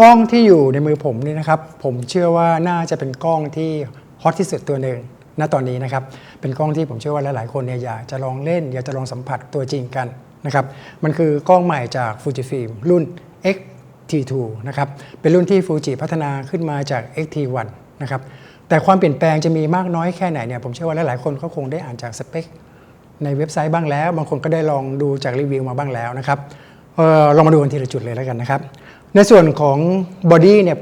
กล้องที่อยู่ในมือผมนี่นะครับ ผมเชื่อว่าน่าจะเป็นกล้องที่ฮอตที่สุดตัวหนึ่งณตอนนี้นะครับ เป็นกล้องที่ผมเชื่อว่าหลาย ๆ คนเนี่ยอยากจะลองเล่น อยากจะลองสัมผัสตัวจริงกันนะครับ มันคือกล้องใหม่จาก Fujifilm รุ่น X-T2 นะครับ เป็นรุ่นที่ฟูจิพัฒนาขึ้นมาจาก X-T1 นะครับ แต่ความเปลี่ยนแปลงจะมีมากน้อยแค่ไหนเนี่ยผมเชื่อว่าหลาย ๆ คนก็คงได้อ่านจากสเปคในเว็บไซต์บ้างแล้ว บางคนก็ได้ลองดูจากรีวิวมาบ้างแล้วนะครับเออลองมาดูกันทีละจุดเลยแล้วกันนะครับ ในส่วนของบอดี้เนี่ย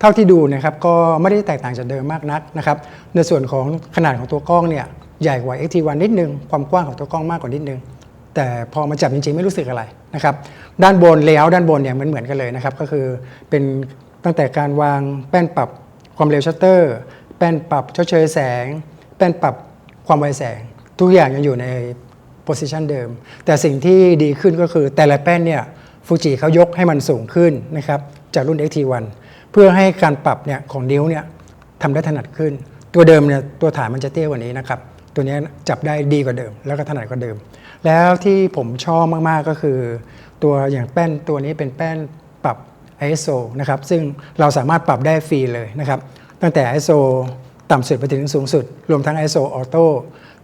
เท่าที่ดูนะครับก็ไม่ได้แตกต่างจากเดิมมากนักนะครับในส่วนของขนาดของตัวกล้องเนี่ยใหญ่กว่า XT1 นิดนึง ความกว้างของตัวกล้องมากกว่านิดนึง แต่พอมาจับจริงๆ ไม่รู้สึกอะไรนะครับด้านบนเลเยอร์ด้านบนเนี่ยเหมือนเหมือนๆกันเลยนะครับก็คือเป็นตั้งแต่การวางแป้นปรับความเร็วชัตเตอร์ แป้นปรับชดเชยแสง แป้นปรับความไวแสง ทุกอย่างยังอยู่ในโพ i ิชันเดิม แต่สิ่งที่ดีขึ้นก็คือแต่ละแป้นเนี่ย ฟูจิเขายกให้มันสูงขึ้นนะครับจากรุ่น XT1 เพื่อให้การปรับเนี่ยของนิ้วเนี่ยทำได้ถนัดขึ้น ตัวเดิมเนี่ยตัวฐานมันจะเตี้ยกว่านี้นะครับตัวนี้จับได้ดีกว่าเดิม แล้วก็ถนัดกว่าเดิม แล้วที่ผมชอบมากๆก็คือ ตัวอย่างแป้นตัวนี้เป็นแป้นปรับ ISO นะครับซึ่งเราสามารถปรับได้ฟรีเลยนะครับตั้งแต่ ISO ต่ำสุดไปถึงสูงสุด รวมทั้ง ISO Auto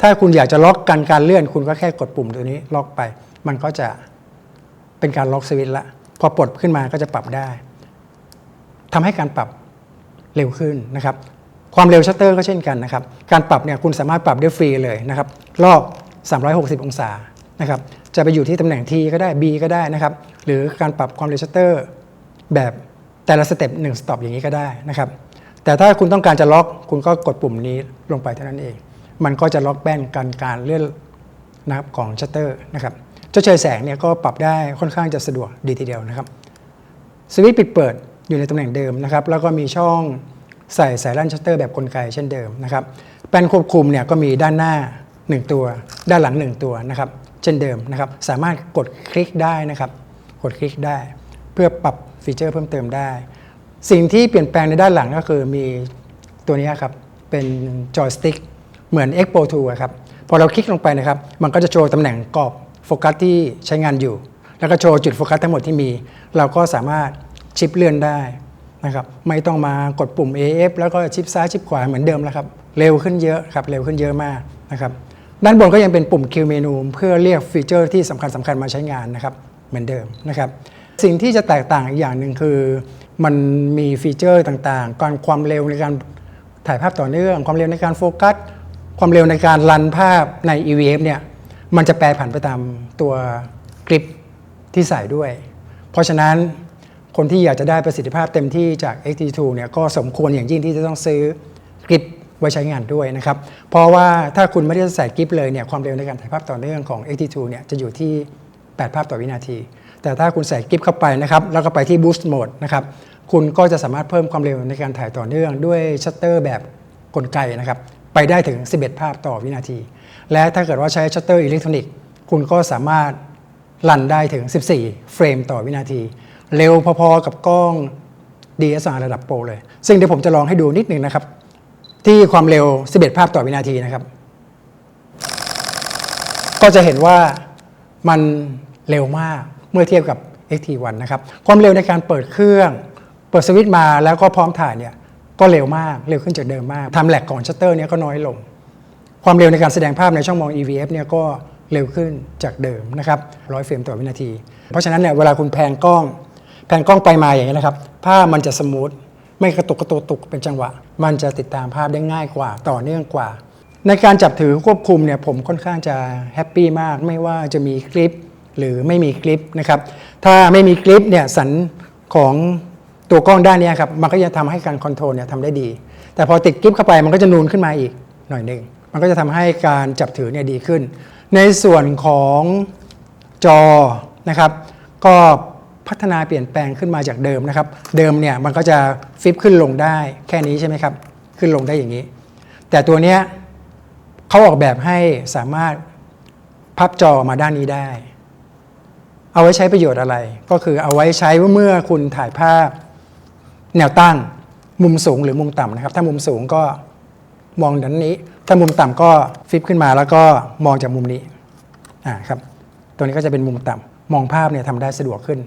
ถ้าคุณอยากจะล็อกกันการเลื่อน คุณก็แค่กดปุ่มตัวนี้ล็อกไป มันก็จะ เป็นการล็อกสวิตช์ละพอปลดขึ้นมาก็จะปรับได้ทำให้การปรับเร็วขึ้นนะครับ ความเร็วชัตเตอร์ก็เช่นกันนะครับ การปรับเนี่ยคุณสามารถปรับได้ฟรีเลยนะครับ รอบ 360 องศานะครับ จะไปอยู่ที่ตำแหน่ง T ก็ได้ B ก็ได้นะครับ หรือการปรับความเร็วชัตเตอร์แบบแต่ละสเต็ปหนึ่งสต็อปอย่างนี้ก็ได้นะครับ แต่ถ้าคุณต้องการจะล็อกคุณก็กดปุ่มนี้ลงไปเท่านั้นเอง มันก็จะล็อกแป้นการการเลื่อนนะครับของชัตเตอร์นะครับ เจ้าเฉยแสงเนี่ยก็ปรับได้ค่อนข้างจะสะดวกดีทีเดียวนะครับสวิตช์ปิดเปิดอยู่ในตำแหน่งเดิมนะครับแล้วก็มีช่องใส่สายลั่นชัตเตอร์แบบกลไกเช่นเดิมนะครับแป้นควบคุมเนี่ยก็มีด้านหน้า 1 ตัว ด้านหลัง 1 ตัวนะครับเช่นเดิมนะครับสามารถกดคลิกได้นะครับกดคลิกได้ เพื่อปรับฟีเจอร์เพิ่มเติมได้ สิ่งที่เปลี่ยนแปลงในด้านหลังก็คือมีตัวนี้ครับเป็นจอยสติ๊กเหมือน Expo 2ครับพอเราคลิกลงไปนะครับ มันก็จะโชว์ตำแหน่งกรอบ โฟกัสที่ใช้งานอยู่ แล้วก็โชว์จุดโฟกัสทั้งหมดที่มี เราก็สามารถชิปเลื่อนได้นะครับไม่ต้องมากดปุ่ม AF แล้วก็ชิปซ้ายชิปขวาเหมือนเดิมแล้วครับเร็วขึ้นเยอะครับเร็วขึ้นเยอะมากนะครับด้านบนก็ยังเป็นปุ่ม Q เมนูเพื่อเรียกฟีเจอร์ที่สำคัญสำคัญมาใช้งานนะครับเหมือนเดิมนะครับสิ่งที่จะแตกต่างอีกอย่างหนึ่งคือ มันมีฟีเจอร์ต่างๆการความเร็วในการถ่ายภาพต่อเนื่อง ความเร็วในการโฟกัส ความเร็วในการรันภาพใน EVF เนี่ย มันจะแปรผันไปตามตัวกริปที่ใส่ด้วย เพราะฉะนั้นคนที่อยากจะได้ประสิทธิภาพเต็มที่จาก XT2 เนี่ยก็สมควรอย่างยิ่งที่จะต้องซื้อกริปไว้ใช้งานด้วยนะครับ เพราะว่าถ้าคุณไม่ได้ใส่กริปเลยเนี่ยความเร็วในการถ่ายภาพต่อเนื่องของ XT2 เนี่ยจะอยู่ที่ 8 ภาพต่อวินาที แต่ถ้าคุณใส่กริปเข้าไปนะครับแล้วก็ไปที่ Boost Mode นะครับคุณก็จะสามารถเพิ่มความเร็วในการถ่ายต่อเนื่อง ด้วยชัตเตอร์แบบกลไกนะครับไปได้ถึง 11 ภาพต่อวินาที และถ้าเกิดว่าใช้ชัตเตอร์อิเล็กทรอนิกส์คุณก็สามารถรันได้ถึง 14 เฟรมต่อวินาที เร็วพอๆกับกล้อง DSLR ระดับโปรเลย ซึ่งเดี๋ยวผมจะลองให้ดูนิดนึงนะครับ ที่ความเร็ว 11 ภาพต่อวินาทีนะครับ ก็จะเห็นว่ามันเร็วมากเมื่อเทียบกับ XT1 นะครับ ความเร็วในการเปิดเครื่อง เปิดสวิตช์มาแล้วก็พร้อมถ่ายเนี่ยก็เร็วมากเร็วขึ้นจากเดิมมากทำแหลกของชัตเตอร์เนี่ยก็น้อยลง ความเร็วในการแสดงภาพในช่องมอง EVF เนี่ยก็เร็วขึ้นจากเดิมนะครับร้อยเฟรมต่อวินาที เพราะฉะนั้นเนี่ยเวลาคุณแพนกล้อง แพนกล้องไปมาอย่างนี้นะครับภาพมันจะสมูทไม่กระตุกกระตุกตุกเป็นจังหวะ มันจะติดตามภาพได้ง่ายกว่าต่อเนื่องกว่า ในการจับถือควบคุมเนี่ยผมค่อนข้างจะแฮปปี้มาก ไม่ว่าจะมีคลิปหรือไม่มีคลิปนะครับถ้าไม่มีคลิปเนี่ยสันของตัวกล้องด้านนี้ครับมันก็จะทำให้การคอนโทรลเนี่ยทำได้ดี แต่พอติดคลิปเข้าไปมันก็จะนูนขึ้นมาอีกหน่อยหนึ่ง มันก็จะทำให้การจับถือเนี่ยดีขึ้น ในส่วนของจอนะครับ ก็พัฒนาเปลี่ยนแปลงขึ้นมาจากเดิมนะครับ เดิมเนี่ยมันก็จะฟลิปขึ้นลงได้แค่นี้ใช่ไหมครับ ขึ้นลงได้อย่างนี้ แต่ตัวเนี้ยเขาออกแบบให้สามารถพับจอมาด้านนี้ได้ เอาไว้ใช้ประโยชน์อะไร ก็คือเอาไว้ใช้เมื่อคุณถ่ายภาพ แนวตั้งมุมสูงหรือมุมต่ำนะครับ ถ้ามุมสูงก็มองด้านนี้ ถ้ามุมต่ำก็ฟิปขึ้นมาแล้วก็มองจากมุมนี้อ่าครับตัวนี้ก็จะเป็นมุมต่ำมองภาพเนี่ยทำได้สะดวกขึ้น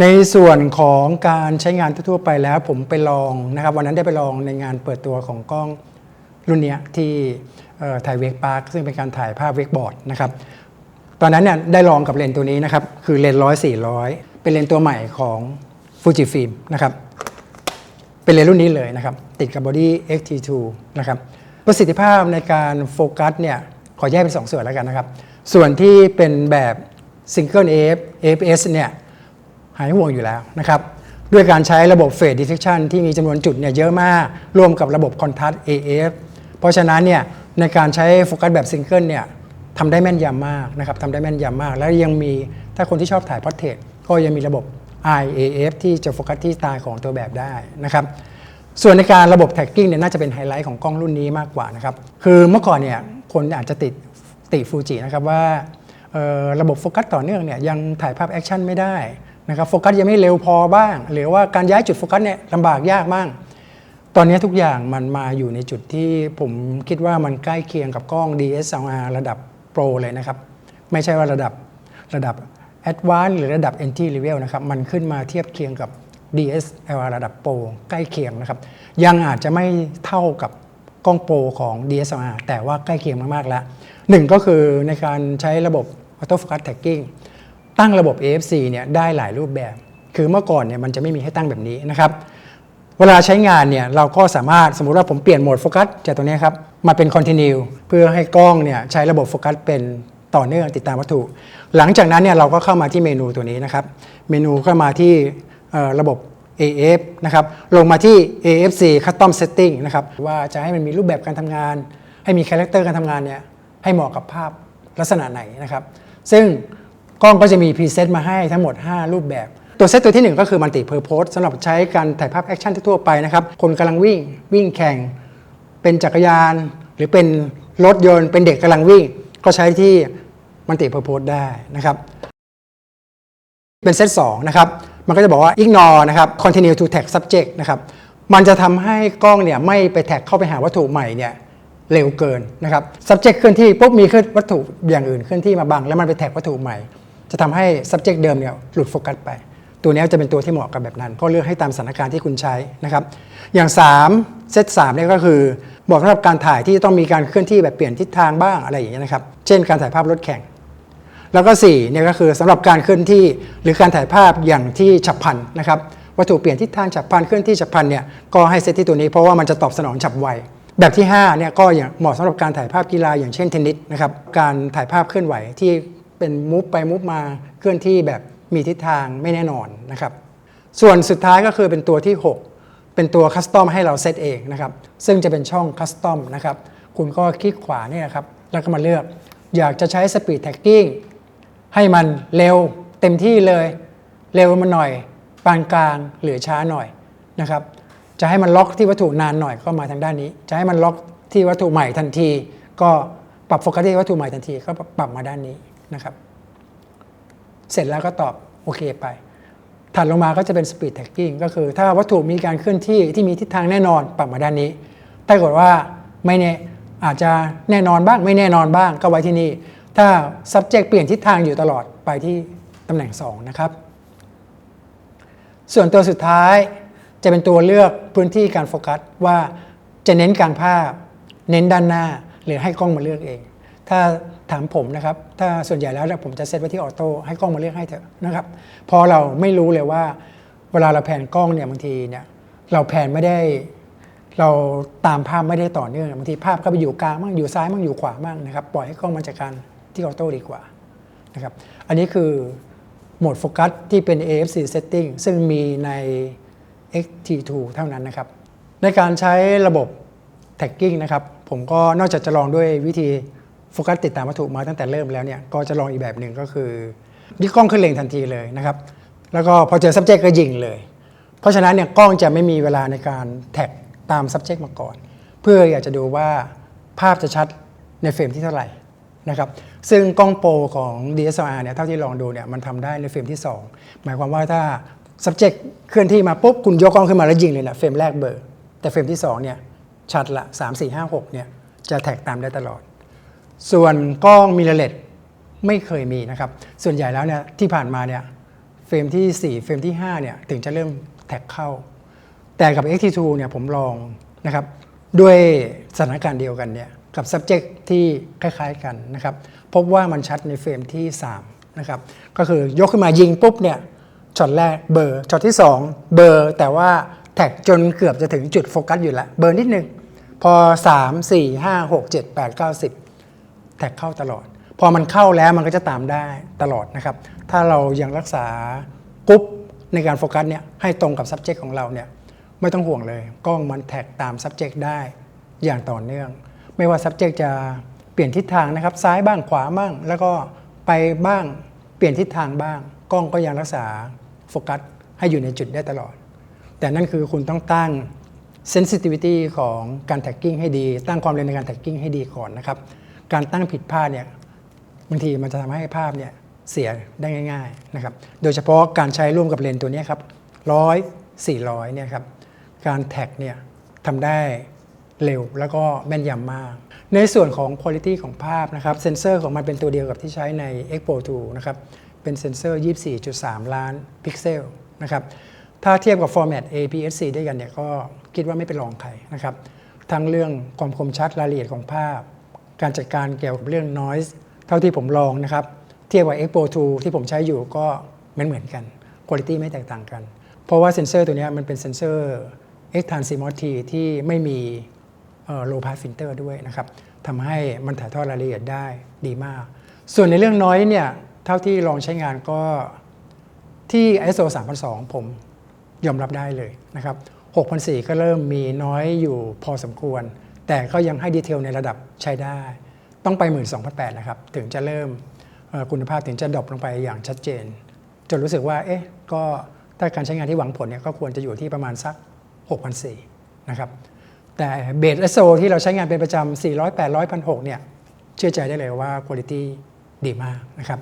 ในส่วนของการใช้งานทั่วไปแล้วผมไปลองนะครับ วันนั้นได้ไปลองในงานเปิดตัวของกล้องรุ่นนี้ที่ถ่ายเวกพาร์คซึ่งเป็นการถ่ายภาพเวกบอร์ดนะครับตอนนั้นเนี่ยได้ลองกับเลนตัวนี้นะครับ คือเลนร้อยสี่ร้อยเป็นเลนตัวใหม่ของฟูจิฟิล์มนะครับ เป็นเลนรุ่นนี้เลยนะครับ ติดกับ Body XT2 นะครับ ประสิทธิภาพในการโฟกัสเนี่ยขอแยกเป็น 2 ส่วนแล้วกันนะครับ ส่วนที่เป็นแบบ Single AF AFS เนี่ยหายห่วงอยู่แล้วนะครับด้วยการใช้ระบบ Phase Detection ที่มีจำนวนจุดเนี่ยเยอะมากร่วมกับระบบ Contrast AF เพราะฉะนั้นเนี่ยในการใช้โฟกัสแบบ Single เนี่ยทำได้แม่นยำมากนะครับทำได้แม่นยำมาก แล้วยังมีถ้าคนที่ชอบถ่ายพอร์เทรตก็ยังมีระบบ IAF ที่จะโฟกัสที่ตาของตัวแบบได้นะครับ ส่วนในการระบบแท็กกิ้งเนี่ยน่าจะเป็นไฮไลท์ของกล้องรุ่นนี้มากกว่านะครับ คือเมื่อก่อนเนี่ยคนอาจจะติดติฟูจินะครับว่าระบบโฟกัสต่อเนื่องเนี่ยยังถ่ายภาพแอคชั่นไม่ได้นะครับโฟกัสยังไม่เร็วพอบ้าง หรือว่าการย้ายจุดโฟกัสเนี่ยลำบากยากมากตอนนี้ทุกอย่างมันมาอยู่ในจุดที่ผมคิดว่ามันใกล้เคียงกับกล้อง DSLR ระดับโปรเลยนะครับ ไม่ใช่ว่าระดับระดับ a d v a n c e หรือระดับ Entry Level นะครับ มันขึ้นมาเทียบเคียงกับ DSLR ระดับโปรใกล้เคียงนะครับ ยังอาจจะไม่เท่ากับกล้องโปรของ DSLR แต่ว่าใกล้เคียงมาก ๆ แล้วหนึ่งก็คือในการใช้ระบบ Auto Focus Tagging ตั้งระบบ AFC เนี่ยได้หลายรูปแบบ คือเมื่อก่อนเนี่ยมันจะไม่มีให้ตั้งแบบนี้นะครับเวลาใช้งานเนี่ยเราก็สามารถสมมุติว่าผมเปลี่ยนโหมดโฟกัสจากตัวนี้ครับมาเป็น continue เพื่อให้กล้องเนี่ยใช้ระบบโฟกัสเป็นต่อเนื่องติดตามวัตถุ หลังจากนั้นเนี่ยเราก็เข้ามาที่เมนูตัวนี้นะครับ เมนูก็มาที่ ระบบ AF นะครับลงมาที่ AFC Custom Setting นะครับว่าจะให้มันมีรูปแบบการทำงาน ให้มีคาแรคเตอร์การทำงานเนี่ยให้เหมาะกับภาพลักษณะไหนนะครับ ซึ่งกล้องก็จะมีพรีเซตมาให้ทั้งหมด 5 รูปแบบ ตัวเซตตัวที่ 1 ก็คือมัลติเพอร์โพสสำหรับใช้การถ่ายภาพแอคชั่นทั่วไปนะครับ คนกำลังวิ่งวิ่งแข่ง เป็นจักรยาน หรือเป็นรถยนต์ เป็นเด็กกำลังวิ่ง ก็ใช้ที่มัลติเพอร์โพสได้นะครับ เป็นเซต2นะครับ มันก็จะบอกว่า ignore นะครับ continue to tag subject นะครับ มันจะทำให้กล้องเนี่ยไม่ไปแท็กเข้าไปหาวัตถุใหม่เนี่ยเร็วเกินนะครับ subject เคลื่อนที่ปุ๊บมีเคลื่อนวัตถุอย่างอื่นเคลื่อนที่มาบัง แล้วมันไปแท็กวัตถุใหม่ จะทำให้ subject เดิมเนี่ยหลุดโฟกัสไป ตัวนี้จะเป็นตัวที่เหมาะกับแบบนั้น ก็เลือกให้ตามสถานการณ์ที่คุณใช้นะครับ อย่าง3เซต3เนี่ยก็คือเหมาะสำหรับการถ่ายที่ต้องมีการเคลื่อนที่แบบเปลี่ยนทิศทางบ้างอะไรอย่างเงี้ยนะครับ เช่นการถ่ายภาพรถแข่ง แล้วก็4เนี่ยก็คือสำหรับการเคลื่อนที่หรือการถ่ายภาพอย่างที่ฉับพลันนะครับวัตถุเปลี่ยนทิศทางฉับพลันเคลื่อนที่ฉับพลันเนี่ยก็ให้เซตที่ตัวนี้เพราะว่ามันจะตอบสนองฉับไวแบบที่5เนี่ยก็อย่างเหมาะสำหรับการถ่ายภาพกีฬาอย่างเช่นเทนนิสนะครับการถ่ายภาพเคลื่อนไหวที่เป็นมูฟไปมูฟมาเคลื่อนที่แบบมีทิศทางไม่แน่นอนนะครับส่วนสุดท้ายก็คือเป็นตัวที่ 6 เป็นตัวคัสตอมให้เราเซตเองนะครับซึ่งจะเป็นช่องคัสตอมนะครับคุณก็คลิกขวาเนี่ยครับแล้วก็มาเลือก อยากจะใช้สปีดแท็กกิ้ง ให้มันเร็วเต็มที่เลย เร็วมาหน่อย ปานกลางหรือช้าหน่อยนะครับ จะให้มันล็อกที่วัตถุนานหน่อยก็มาทางด้านนี้ จะให้มันล็อกที่วัตถุใหม่ทันที ก็ปรับโฟกัสที่วัตถุใหม่ทันทีก็ปรับมาด้านนี้นะครับ เสร็จแล้วก็ตอบโอเคไปถัดลงมาก็จะเป็น speed tagging ก็คือถ้าวัตถุมีการเคลื่อนที่ที่มีทิศทางแน่นอนปรับมาด้านนี้ถ้าเกิดว่าไม่แน่อาจจะแน่นอนบ้างไม่แน่นอนบ้างก็ไว้ที่นี่ ถ้า subject เปลี่ยนทิศทางอยู่ตลอดไปที่ตำแหน่ง 2 นะครับ ส่วนตัวสุดท้ายจะเป็นตัวเลือกพื้นที่การโฟกัสว่าจะเน้นกลางภาพ เน้นด้านหน้า หรือให้กล้องมาเลือกเอง ถ้าถามผมนะครับ ถ้าส่วนใหญ่แล้วผมจะเซตไว้ที่ออโต้ให้กล้องมาเลือกให้เถอะนะครับ พอเราไม่รู้เลยว่า เวลาเราแผนกล้องเนี่ยบางทีเนี่ยเราแผนไม่ได้ เราตามภาพไม่ได้ต่อเนื่องบางทีภาพก็ไปอยู่กลางบ้างอยู่ซ้ายบ้างอยู่ขวาบ้างนะครับ ปล่อยให้กล้องมาจัดการ ที่ออโต้ดีกว่านะครับอันนี้คือโหมดโฟกัสที่เป็น AFC setting ซึ่งมีใน XT2 เท่านั้นนะครับ ในการใช้ระบบ tagging นะครับ ผมก็นอกจากจะลองด้วยวิธีโฟกัสติดตามวัตถุมาตั้งแต่เริ่มแล้วเนี่ย ก็จะลองอีกแบบหนึ่งก็คือยึดกล้องขึ้นเล็งทันทีเลยนะครับ แล้วก็พอเจอ subject ก็ยิงเลย เพราะฉะนั้นเนี่ยกล้องจะไม่มีเวลาในการแท็กตาม subject มาก่อน เพื่ออยากจะดูว่าภาพจะชัดในเฟรมที่เท่าไหร่ นะครับซึ่งกล้องโปรของ DSLR เนี่ยเท่าที่ลองดูเนี่ยมันทำได้ในเฟรมที่ 2 หมายความว่าถ้า subject เคลื่อนที่มาปุ๊บคุณยกกล้องขึ้นมาแล้วยิงเลยนะเฟรมแรกเบอร์แต่เฟรมที่2เนี่ยชัดละ 3 4 5 6เนี่ยจะแท็กตามได้ตลอด ส่วนกล้องมิเรเลตไม่เคยมีนะครับ ส่วนใหญ่แล้วเนี่ยที่ผ่านมาเนี่ยเฟรมที่ 4 เฟรมที่5เนี่ยถึงจะเริ่มแท็กเข้า แต่กับ XT2 เนี่ยผมลองนะครับด้วยสถานการณ์เดียวกันเนี่ย กับ subject ที่คล้ายๆกันนะครับ พบว่ามันชัดในเฟรมที่ 3 นะครับ ก็คือยกขึ้นมายิงปุ๊บเนี่ยช็อตแรกเบอร์ช็อตที่ 2 เบอร์แต่ว่าแท็กจนเกือบจะถึงจุดโฟกัสอยู่แล้วเบอร์นิดนึง พอ 3 4 5 6 7 8 9 10 แท็กเข้าตลอด พอมันเข้าแล้วมันก็จะตามได้ตลอดนะครับ ถ้าเรายังรักษากรุ๊ปในการโฟกัสเนี่ยให้ตรงกับ subject ของเราเนี่ยไม่ต้องห่วงเลยกล้องมันแท็กตาม subject ได้อย่างต่อเนื่อง ไม่ว่า subject จะเปลี่ยนทิศทางนะครับ ซ้ายบ้างขวาบ้าง แล้วก็ไปบ้างเปลี่ยนทิศทางบ้าง กล้องก็ยังรักษาโฟกัสให้อยู่ในจุดได้ตลอด แต่นั่นคือคุณต้องตั้ง sensitivity ของการ tagging ให้ดี ตั้งความเร็วในการ tagging ให้ดีก่อนนะครับ การตั้งผิดพลาดเนี่ยบางทีมันจะทำให้ภาพเนี่ยเสียได้ง่ายๆนะครับ โดยเฉพาะการใช้ร่วมกับเลนตัวนี้ครับร้อยสี่ร้อยเนี่ยครับ การแท็กเนี่ยทำได้ เร็ว แล้วก็แม่นยำมาก ในส่วนของ Quality ของภาพนะครับเซนเซอร์ของมันเป็นตัวเดียวกับที่ใช้ใน Expo 2นะครับเป็นเซนเซอร์ 24.3 ล้านพิกเซลนะครับถ้าเทียบกับ Format APS-C ด้วยกันเนี่ยก็คิดว่าไม่เป็นรองใครนะครับทั้งเรื่องความคมชัดรายละเอียดของภาพ การจัดการเกี่ยวกับเรื่อง noise เท่าที่ผมลองนะครับเทียบกับ Expo 2ที่ผมใช้อยู่ก็เหมือนเหมือนกัน Quality ไม่แตกต่างกัน เพราะว่าเซนเซอร์ตัวนี้มันเป็นเซนเซอร์ X t r a n s i m o s T ที่ไม่มี low pass filter ด้วยนะครับทำให้มันถ่ายทอดรายละเอียดได้ดีมาก ส่วนในเรื่องน้อยเนี่ยเท่าที่ลองใช้งานก็ที่ ISO 3002 ผมยอมรับได้เลยนะครับ6,400ก็เริ่มมีน้อยอยู่พอสมควร แต่ก็ยังให้ดีเทลในระดับใช้ได้ ต้องไป 12,800นะครับ ถึงจะเริ่มคุณภาพถึงจะดรอปลงไปอย่างชัดเจน จนรู้สึกว่า เอ๊ะ ก็ถ้าการใช้งานที่หวังผลเนี่ยก็ควรจะอยู่ที่ประมาณสัก 6,400นะครับ แต่เบส SO ที่เราใช้งานเป็นประจำ400 800 1,600เนี่ยเชื่อใจได้เลยว่าคุณภาพดีมากนะครับ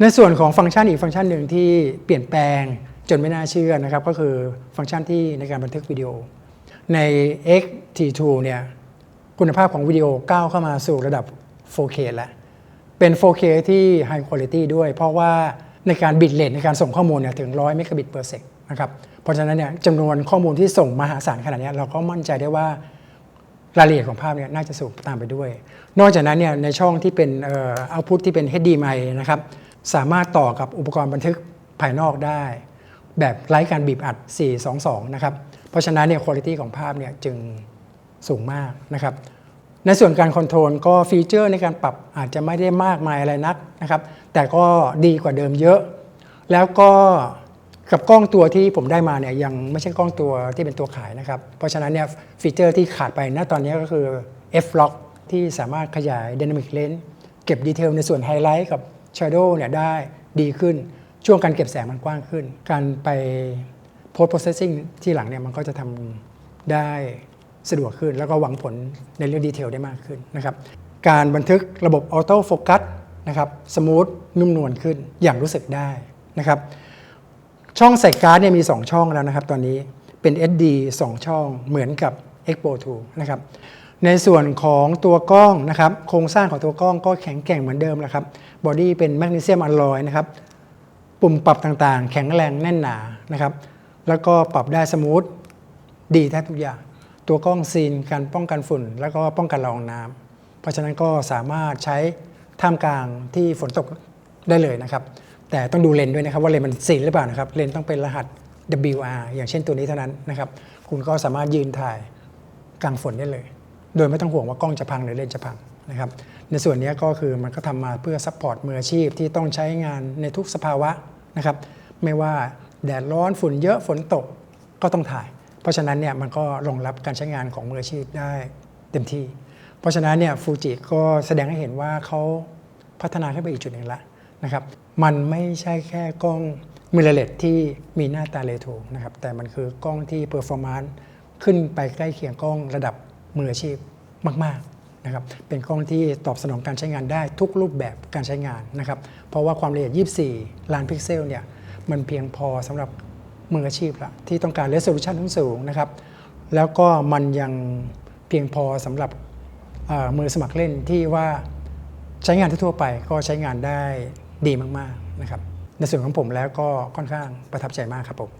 ในส่วนของฟังก์ชันอีกฟังก์ชันหนึ่งที่เปลี่ยนแปลงจนไม่น่าเชื่อนะครับก็คือฟังก์ชันที่ในการบันทึกวิดีโอ ใน XT2 เนี่ยคุณภาพของวิดีโอก้าวเข้ามาสู่ระดับ 4K แล้วเป็น 4K ที่ High Quality ด้วย เพราะว่าในการบิตเลทในการส่งข้อมูลเนี่ยถึง 100 เมกะบิต per sec นะครับ เพราะฉะนั้นเนี่ยจำนวนข้อมูลที่ส่งมหาศาลขนาดนี้เราก็มั่นใจได้ว่ารายละเอียดของภาพเนี่ยน่าจะสูงตามไปด้วย นอกจากนั้นเนี่ยในช่องที่เป็นเอ่อ output ที่เป็น HDMI นะครับสามารถต่อกับอุปกรณ์บันทึกภายนอกได้ แบบไร้การบีบอัด 422 นะครับ เพราะฉะนั้นเนี่ยคุณภาพของภาพเนี่ยจึงสูงมากนะครับในส่วนการคอนโทรลก็ฟีเจอร์ในการปรับอาจจะไม่ได้มากมายอะไรนักนะครับแต่ก็ดีกว่าเดิมเยอะ แล้วก็ กับกล้องตัวที่ผมได้มาเนี่ยยังไม่ใช่กล้องตัวที่เป็นตัวขายนะครับ เพราะฉะนั้นเนี่ยฟีเจอร์ที่ขาดไปณตอนนี้ก็คือ F-Lock ที่สามารถขยาย Dynamic Range เก็บดีเทลในส่วนไฮไลท์กับ Shadow เนี่ยได้ดีขึ้น ช่วงการเก็บแสงมันกว้างขึ้น การไป Post Processing ที่หลังเนี่ยมันก็จะทำได้สะดวกขึ้น แล้วก็หวังผลในเรื่องดีเทลได้มากขึ้นนะครับ การบันทึกระบบออโต้โฟกัสนะครับสมูทนุ่มนวลขึ้นอย่างรู้สึกได้นะครับ ช่องใส่การ์ดเนี่ยมี 2 ช่องแล้วนะครับ ตอนนี้เป็น SD 2 ช่องเหมือนกับ Expo 2 นะครับ ในส่วนของตัวกล้องนะครับ โครงสร้างของตัวกล้องก็แข็งแกร่งเหมือนเดิมแหละครับบอดี้เป็นแมกนีเซียมอลลอยนะครับ ปุ่มปรับต่างๆ แข็งแรงแน่นหนานะครับ แล้วก็ปรับได้สมูทดีแทบทุกอย่าง ตัวกล้องซีนการป้องกันฝุ่น แล้วก็ป้องกันละอองน้ำเพราะฉะนั้นก็สามารถใช้ท่ามกลางที่ฝนตกได้เลยนะครับ แต่ต้องดูเลนด้วยนะครับ ว่าเลนมันซีนหรือเปล่านะครับ เลนต้องเป็นรหัส WR อย่างเช่นตัวนี้เท่านั้นนะครับ คุณก็สามารถยืนถ่ายกลางฝนได้เลย โดยไม่ต้องห่วงว่ากล้องจะพังหรือเลนจะพังนะครับ ในส่วนนี้ก็คือมันก็ทำมาเพื่อซัพพอร์ตมืออาชีพที่ต้องใช้งานในทุกสภาวะนะครับ ไม่ว่าแดดร้อนฝุ่นเยอะฝนตกก็ต้องถ่าย เพราะฉะนั้นเนี่ยมันก็รองรับการใช้งานของมืออาชีพได้เต็มที่ เพราะฉะนั้นเนี่ยฟูจิก็แสดงให้เห็นว่าเขาพัฒนาขึ้นไปอีกจุดหนึ่งละ นะครับมันไม่ใช่แค่กล้องมิเรเลตที่มีหน้าตาเรโทรนะครับแต่มันคือกล้องที่เปอร์ฟอร์มานซ์ขึ้นไปใกล้เคียงกล้องระดับมืออาชีพมากๆนะครับเป็นกล้องที่ตอบสนองการใช้งานได้ทุกรูปแบบการใช้งานนะครับเพราะว่าความละเอียด 24 ล้านพิกเซลเนี่ยมันเพียงพอสำหรับมืออาชีพละที่ต้องการ resolution ทั้งสูงนะครับแล้วก็มันยังเพียงพอสำหรับมือสมัครเล่นที่ว่าใช้งานทั่วไปก็ใช้งานได้ ดีมากๆนะครับในส่วนของผมแล้วก็ค่อนข้างประทับใจมากครับผม